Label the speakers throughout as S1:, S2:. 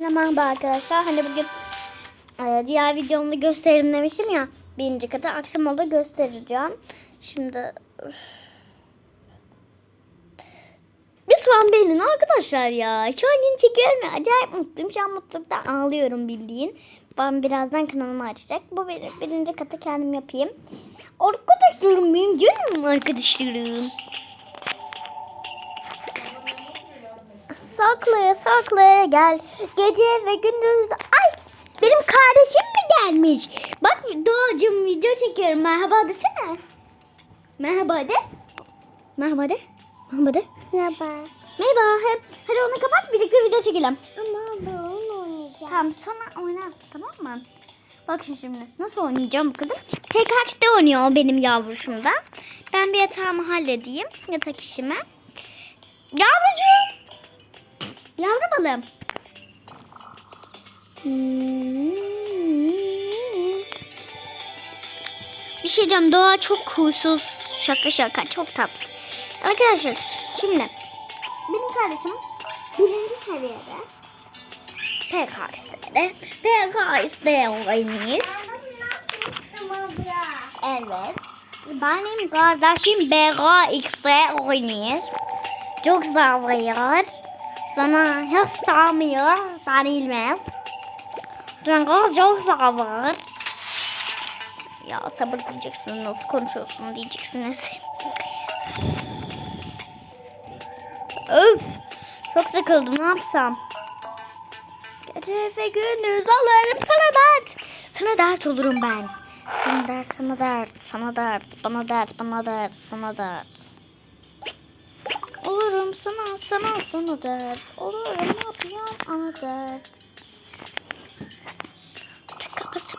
S1: Merhaba arkadaşlar. Hani bugün e, diğer videomda gösteririm demiştim ya. Birinci katı akşam oldu göstereceğim. Şimdi. Lütfen beğenin arkadaşlar ya. Şu an yeni çekiyorum ya. Acayip mutluyum. Şu an mutluluktan ağlıyorum bildiğin. Ben birazdan kanalımı açacak. Bu benim birinci katı kendim yapayım. Arkadaşlarım benim canım arkadaşlarım. Saklaya saklaya gel. Gece ve gündüz. Ay benim kardeşim mi gelmiş? Bak Doğacığım video çekiyorum. Merhaba desene. Merhaba de. Merhaba de. Merhaba de.
S2: Merhaba.
S1: Merhaba. Hadi onu kapat birlikte video çekelim.
S2: Ama ben onu oynayacağım.
S1: Tamam sonra oynarsın tamam mı? Bak şimdi nasıl oynayacağım kızım? PKX'de oynuyor benim yavruşum da. Ben bir yatağımı halledeyim. Yatak işimi. Yavrucuğum. Yavru balım. Bir şey diyeceğim. Doğa çok huysuz. Şaka şaka. Çok tatlı. Arkadaşlar şimdi benim kardeşim birinci seviyede PKX'de PKX'de oynuyor. Evet. Benim kardeşim BKX'de oynuyor. Çok seviyor. Sana hiç sevmiyor. Denilmez. Çünkü çok seviyor. Ya sabır diyeceksiniz. Nasıl konuşuyorsun diyeceksiniz. Öf. Çok sıkıldım. Ne yapsam? Gece ve gündüz alırım sana dert. Sana dert olurum ben. Sana dert, sana dert, sana dert, bana dert, bana dert, sana dert. Olurum sana, sana, sana dert. Olurum ne yapacağım ana pıs.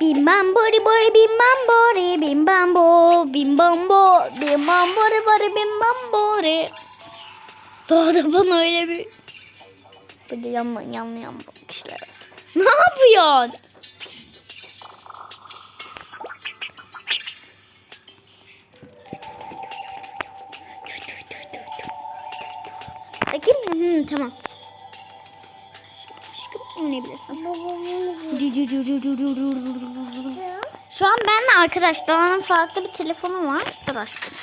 S1: Bim bam bori bori bim bam bori bim bam bo bim bam bo bim bam bori bori bim bam bori. Daha da bana öyle bir böyle yan yan yan bakışlar at. Ne yapıyorsun? Tamam. Aşkım oynayabilirsin. Şu an benle arkadaş Doğan'ın farklı bir telefonu var. Dur aşkım.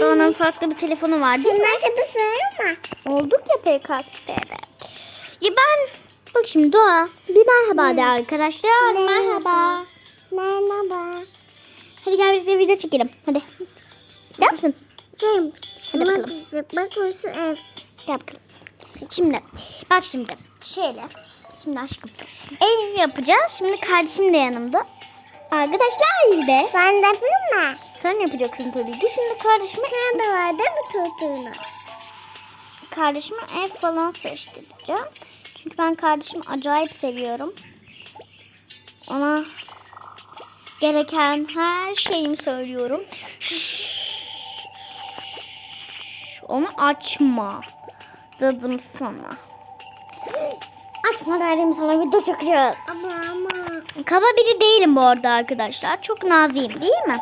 S1: Doğan'ın farklı bir telefonu var değil
S2: Senin
S1: mi?
S2: arkadaşın mı?
S1: Olduk ya PKX'de. Ya ben bak şimdi Doğa bir merhaba de arkadaşlar. Merhaba.
S2: Merhaba.
S1: Hadi gel birlikte video çekelim. Hadi. Gider misin?
S2: Kim?
S1: Hadi bakalım.
S2: Bak burası ev.
S1: Gel bakalım. Şimdi bak şimdi şöyle. Şimdi aşkım ev yapacağız. Şimdi kardeşim de yanımda. Arkadaşlar de.
S2: Ben de yapayım mı?
S1: Sen yapacaksın tabii ki. Şimdi kardeşime,
S2: Sen de var değil mi tuttuğunu?
S1: kardeşime ev falan seçtireceğim. Çünkü ben kardeşimi acayip seviyorum. Ona gereken her şeyimi söylüyorum. Şşş. Onu açma. Dedim sana. Açma dedim sana video çekeceğiz.
S2: Ama ama.
S1: Kaba biri değilim bu arada arkadaşlar. Çok naziyim değil mi?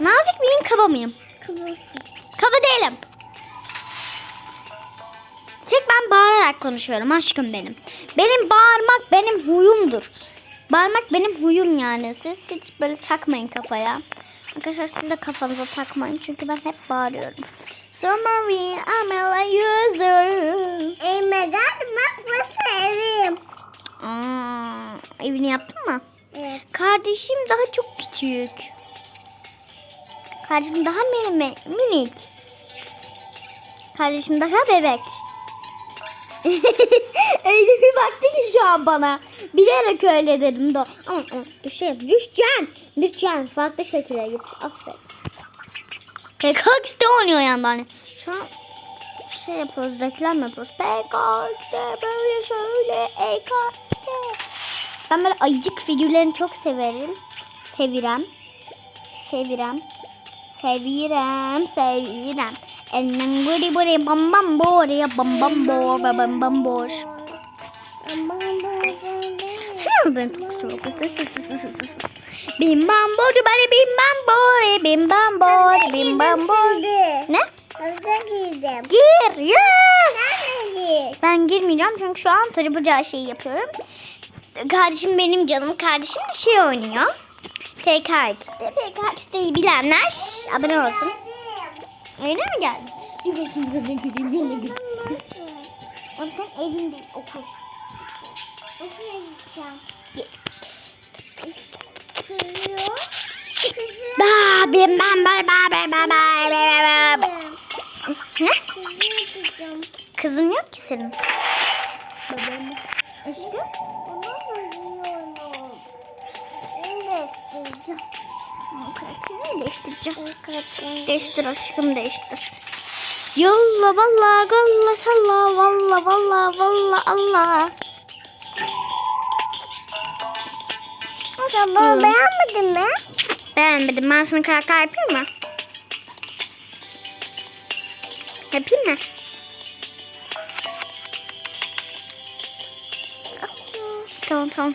S1: Nazik miyim kaba mıyım?
S2: Kıvırsın.
S1: Kaba değilim. Tek ben bağırarak konuşuyorum aşkım benim. Benim bağırmak benim huyumdur. Bağırmak benim huyum yani. Siz hiç böyle takmayın kafaya. Arkadaşlar siz de kafanıza takmayın. Çünkü ben hep bağırıyorum. Summerwin, I'm a user.
S2: Geldim bak burası evim.
S1: Aa, evini yaptın mı?
S2: Evet.
S1: Kardeşim daha çok küçük. Kardeşim daha mini, minik. Kardeşim daha bebek. öyle bir baktı ki şu an bana. Bilerek öyle dedim de. Ama ama düşeyim. Düşeceksin. Düşeceksin. Farklı şekilde git. Aferin. PKX'de oynuyor yandan. Şu an şey yapıyoruz. Reklam yapıyoruz. PKX'de böyle şöyle. EKX'de. Ben böyle ayıcık figürlerini çok severim. Sevirem. Sevirem. Sevirem. Sevirem. Ennen buri buri bam bam bori bam bam bor bam bam bor. Sen mi beni çok seviyorsun? Bim bam bori bari bim bam bori bim bam bori bim bam bori. Ne?
S2: Havuza girdim.
S1: Gir. Yes.
S2: Nerede?
S1: Ben girmeyeceğim çünkü şu an tarı bucağı şeyi yapıyorum. Kardeşim benim canım kardeşim de şey oynuyor. PKX'de. PKX'deyi bilenler abone olsun. Öyle mi geldi? Sen evin değil okul.
S2: Okula gideceğim.
S1: Git.
S2: Kızıyor. Kızıyor.
S1: Ba bim bam ba ba ba ba ba ba ba. Ne? Kızın yok ki senin.
S2: Ben de isteyeceğim.
S1: Karakterini değiştireceğim. Değiştir aşkım değiştir. Yolla valla galla salla valla valla valla Allah.
S2: Sen bunu beğenmedin mi?
S1: Beğenmedim. Ben sana karakter yapayım mı? Yapayım mı? Tamam tamam.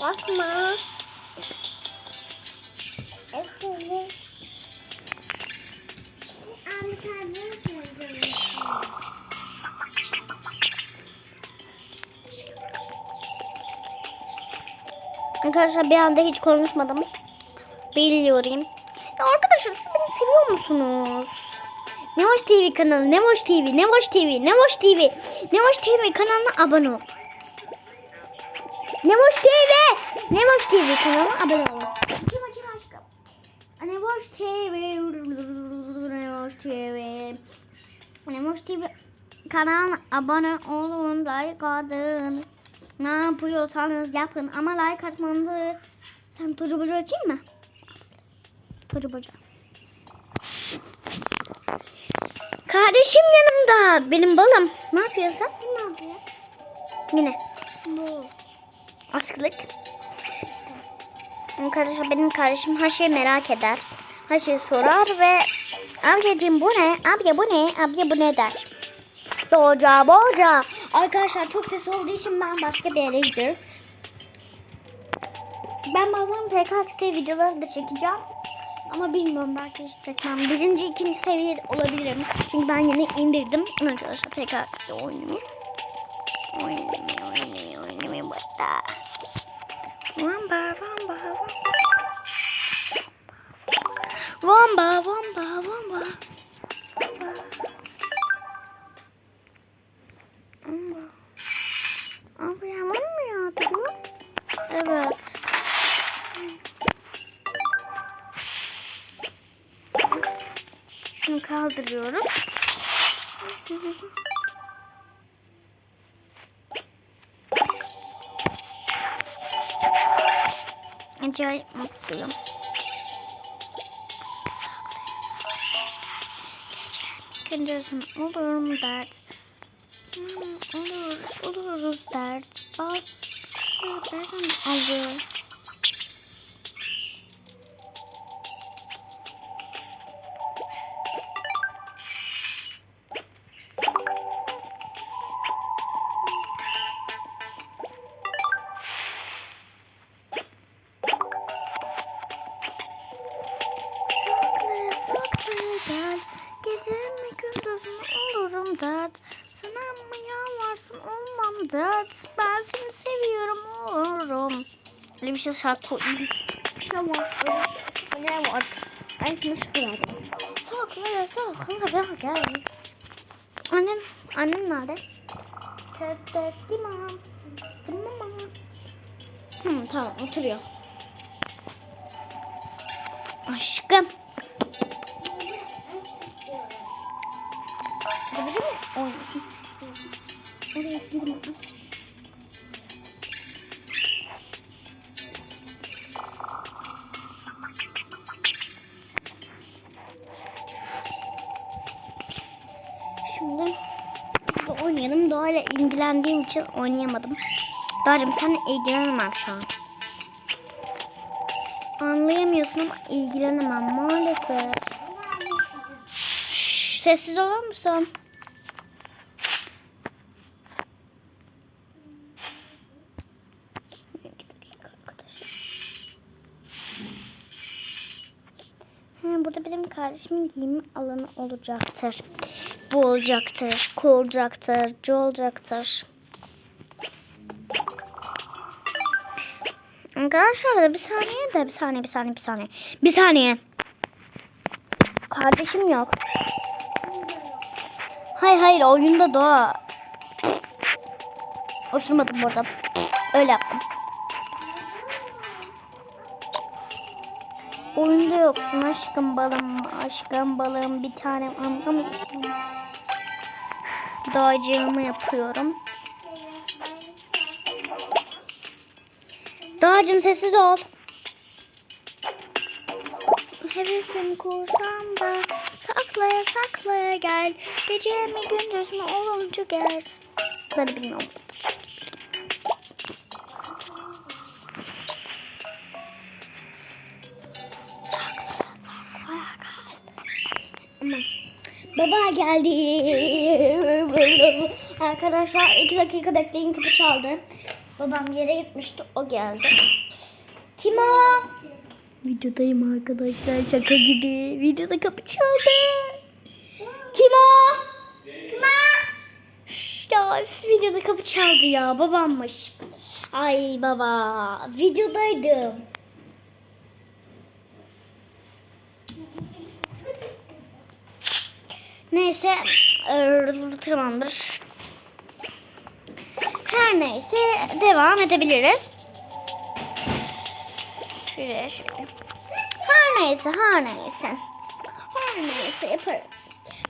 S2: Bakma. Eseli. Abiye söyleyeceğim.
S1: Arkadaşlar bir anda hiç konuşmadım. Biliyorum. Ya arkadaşlar siz beni seviyor musunuz? Nevoş TV kanalı, Nevoş TV, Nevoş TV, Nevoş TV, Nevoş TV kanalına abone ol. Nevoş TV, Nevoş TV kanalına abone olun. Kim açayım aşkım? Nevoş TV, Nevoş TV, Nevoş TV kanalına abone olun, like atın. Ne yapıyorsanız yapın ama like atmanızı... Sen tocu bocu açayım mı? Tocu bocu. Kardeşim yanımda. Benim balım. Ne yapıyorsun?
S2: Ne yapıyor?
S1: Yine.
S2: Bu.
S1: Askılık. Arkadaşlar benim kardeşim her şeyi merak eder. Her şeyi sorar ve abicim bu ne? Abi bu ne? Abi bu ne der. Boca boca. Arkadaşlar çok ses olduğu için ben başka bir yere gidiyorum. Ben bazen PKXT videoları da çekeceğim. Ama bilmiyorum belki hiç çekmem. Birinci, ikinci seviye olabilirim. Çünkü ben yeni indirdim. Arkadaşlar PKXT oynuyor. Oynuyor, oynuyor, oynuyor burada. Vamba, vamba, vamba. Vamba. Abi yaman mı yağdı? Evet. Şunu kaldırıyoruz. Acayip mutluyum. Gündüzüm olur mu dert? Hmm, oluruz, oluruz dert. Bak, dersen alır. Saklı saklı gel Gecemi gündüzüm olurum dert. Sen ama yalvarsın olmam dert. Ben seni seviyorum olurum. Öyle bir şey şarkı Ne var öyle bir şey Ne var? Şimdi süper aldım Saklı saklı gel. Annem, annem nerede? Tete dimam Dimam. Hmm, tamam oturuyor. Aşkım Tabii mi? Oynasın. Oraya girme. Şimdi burada oynayalım. Doğayla ilgilendiğim için oynayamadım. Doğacığım seninle ilgilenemem şu an. ağlayamıyorsun ama ilgilenemem maalesef. Şşş, sessiz olur musun? İki dakika arkadaşlar. Ha, burada benim kardeşimin giyim alanı olacaktır. Bu olacaktır, ku olacaktır, cu olacaktır. Arkadaşlar bir saniye de bir saniye bir saniye bir saniye. Bir saniye. Kardeşim yok. Hayır hayır oyunda doğa. Osurmadım burada. Öyle yaptım. Oyunda yoksun aşkım balım, aşkım balım bir tanem anlamıyorsun. Dağcığımı yapıyorum. Dağcım sessiz ol. Hevesim kursam da saklaya saklaya gel. Gece mi gündüz mü olunca gel. Ben bilmiyorum. Aman. Baba geldi. Arkadaşlar iki dakika bekleyin kapı çaldı. Babam yere gitmişti o geldi. Kim o? Videodayım arkadaşlar şaka gibi. Videoda kapı çaldı. Kim o? Kim o? Ya videoda kapı çaldı ya babammış. Ay baba videodaydım. Neyse eee, tamamdır. Her neyse devam edebiliriz. Şuraya şöyle. Her neyse her neyse. Her neyse yaparız.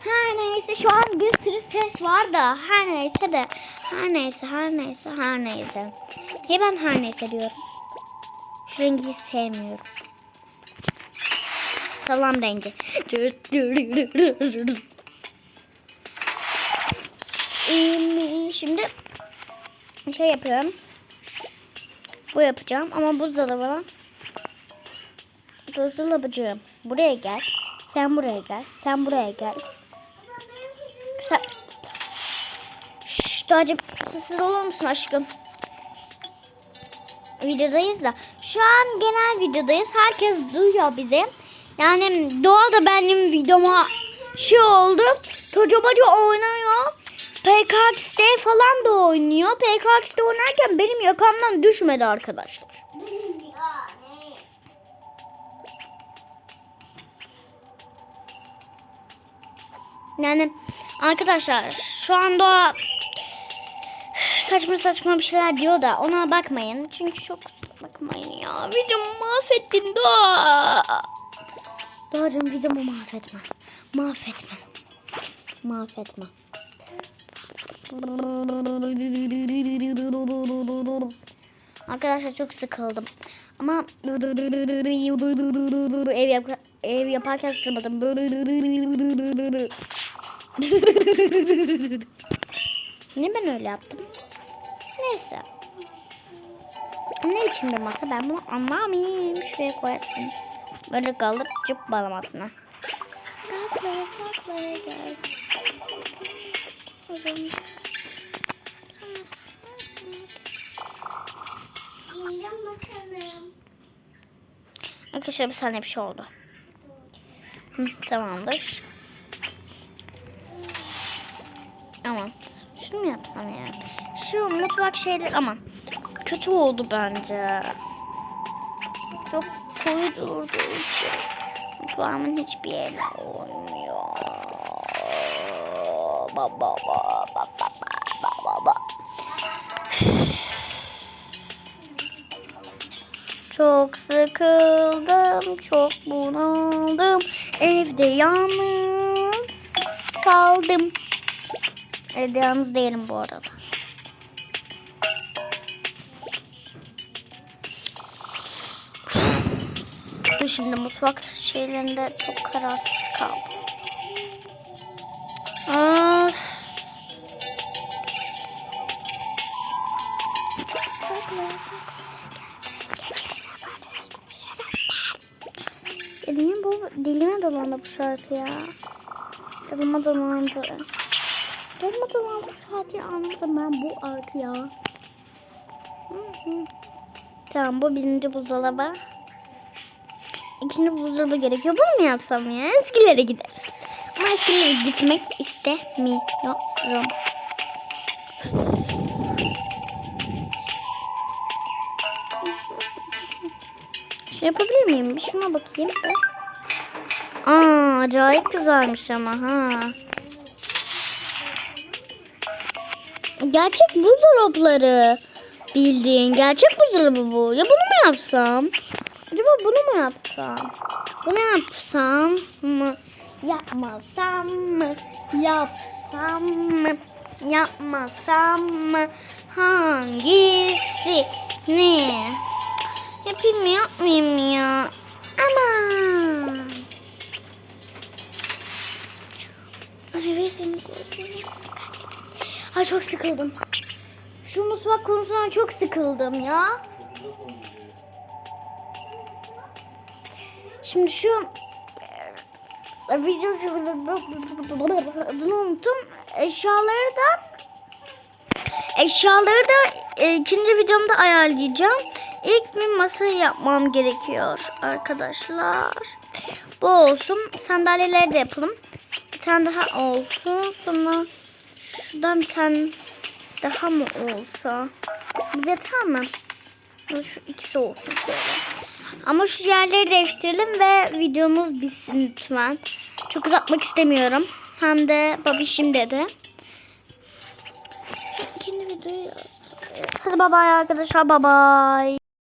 S1: Her neyse şu an bir sürü ses var da her neyse de her neyse her neyse her neyse. Niye ben her neyse diyorum? Şu rengi sevmiyorum. Salam rengi. Ee, Şimdi şey yapıyorum. Bu yapacağım ama buzdolabına buzdolabıcığım buraya gel. Sen buraya gel. Sen buraya gel. Sen... Şşş Doğacığım sessiz olur musun aşkım? Videodayız da. Şu an genel videodayız. Herkes duyuyor bizi. Yani Doğa da benim videoma şey oldu. Tocabaca oynuyor. PKX'de falan da oynuyor. PKX'de oynarken benim yakamdan düşmedi arkadaşlar. Yani arkadaşlar şu anda saçma saçma bir şeyler diyor da ona bakmayın. Çünkü çok bakmayın ya. Videomu mahvettin Doğa. Doğacığım videomu mahvetme. Mahvetme. Mahvetme. Arkadaşlar çok sıkıldım. Ama ev, yap ev yaparken sıkılmadım. Niye ben öyle yaptım? Neyse. Ne biçim bir masa ben bunu anlamayayım. Şuraya koyarsın. Böyle kalır cıp bağlamasına. Saklaya saklaya gel.
S2: Bakalım.
S1: Arkadaşlar bir saniye bir şey oldu. Hı, tamamdır. Aman. Şunu mu yapsam ya? Şu mutfak şeyler aman. Kötü oldu bence. Çok koyu durduğu için. Mutfağımın hiçbir yerine olmuyor. Baba baba baba baba baba. Çok sıkıldım, çok bunaldım. Evde yalnız kaldım. Evde yalnız değilim bu arada. Dur şimdi mutfak şeylerinde çok kararsız kaldım. Şarkı ya? Dilime dolandı. Dilime dolandı şarkıyı anladım ben bu arka ya. Tamam bu birinci buzdolabı. İkinci buzdolabı gerekiyor. Bunu mu yapsam ya? Eskilere gideriz. Ama eskilere gitmek istemiyorum. Şey yapabilir miyim? Şuna bakayım. Aa, acayip güzelmiş ama ha. Gerçek buzdolapları. Bildiğin gerçek buzdolabı bu. Ya bunu mu yapsam? Acaba bunu mu yapsam? Bunu yapsam mı? Yapmasam mı? Yapsam mı? Yapmasam mı? Hangisi? Ne? Yapayım mı yapmayayım mı ya? Aman. Resim koyayım. Ay çok sıkıldım. Şu mutfak konusundan çok sıkıldım ya. Şimdi şu e, video unuttum. Eşyaları da eşyaları da e, ikinci videomda ayarlayacağım. İlk bir masa yapmam gerekiyor arkadaşlar. Bu olsun. Sandalyeleri de yapalım. Bir tane daha olsun. Sonra şuradan bir tane daha mı olsa? Bize yeter mi? Şu ikisi olsun şöyle. Ama şu yerleri değiştirelim ve videomuz bitsin lütfen. Çok uzatmak istemiyorum. Hem de babişim dedi. İkinci videoyu... Hadi bye bye arkadaşlar bye bye.